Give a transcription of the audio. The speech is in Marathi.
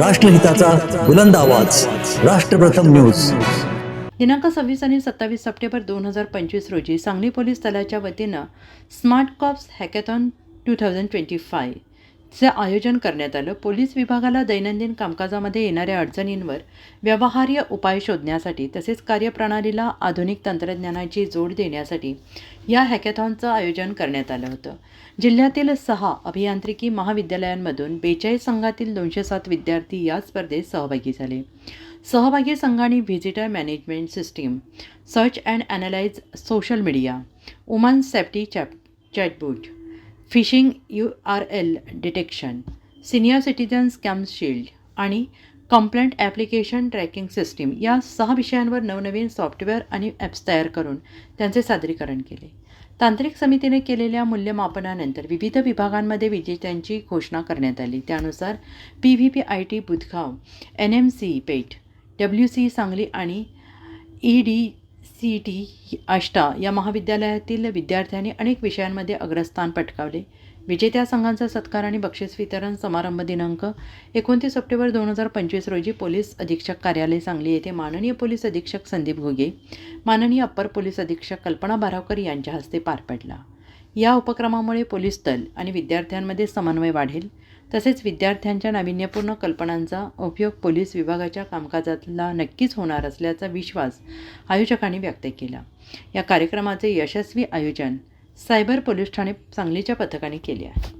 राष्ट्रहिताचा बुलंद आवाज. राष्ट्रप्रथम न्यूज. दिनांक सव्वीस आणि सत्तावीस सप्टेंबर दोन हजार पंचवीस रोजी सांगली पोलीस दलाच्या वतीनं smart cops hackathon two thousand twenty चं आयोजन करण्यात आलं. पोलीस विभागाला दैनंदिन कामकाजामध्ये येणाऱ्या अडचणींवर व्यवहार्य उपाय शोधण्यासाठी तसेच कार्यप्रणालीला आधुनिक तंत्रज्ञानाची जोड देण्यासाठी या हॅकॅथॉनचं आयोजन करण्यात आलं होतं. जिल्ह्यातील सहा अभियांत्रिकी महाविद्यालयांमधून बेचाळीस संघातील दोनशे सात विद्यार्थी या स्पर्धेत सहभागी झाले. सहभागी संघांनी visitor management system search and analyse social media woman safety chap chatbot phishing U R L detection senior citizen scam shield आणि कंप्लेंट ॲप्लिकेशन ट्रॅकिंग सिस्टीम या सहा विषयांवर नवनवीन सॉफ्टवेअर आणि ॲप्स तयार करून त्यांचे सादरीकरण केले. तांत्रिक समितीने केलेल्या मूल्यमापनानंतर विविध विभागांमध्ये विजेत्यांची घोषणा करण्यात आली. त्यानुसार P V P I T Budhgaon N M C Peth W C Sangli आणि E D C E T Ashta या महाविद्यालयातील विद्यार्थ्यांनी अनेक विषयांमध्ये अग्रस्थान पटकावले. विजेत्या संघांचा सत्कार आणि बक्षीस वितरण समारंभ दिनांक एकोणतीस सप्टेंबर दोन हजार पंचवीस रोजी पोलीस अधीक्षक कार्यालय सांगली येथे माननीय पोलीस अधीक्षक संदीप घुगे माननीय अप्पर पोलीस अधीक्षक कल्पना बारावकर यांच्या हस्ते पार पडला. या उपक्रमामुळे पोलीस दल आणि विद्यार्थ्यांमध्ये समन्वय वाढेल. तसेच विद्यार्थ्यांच्या नाविन्यपूर्ण कल्पनांचा उपयोग पोलीस विभागाच्या कामकाजातला नक्कीच होणार असल्याचा विश्वास आयोजकांनी व्यक्त केला. या कार्यक्रमाचे यशस्वी आयोजन सायबर पोलीस ठाणे सांगलीच्या पथकाने केले आहे.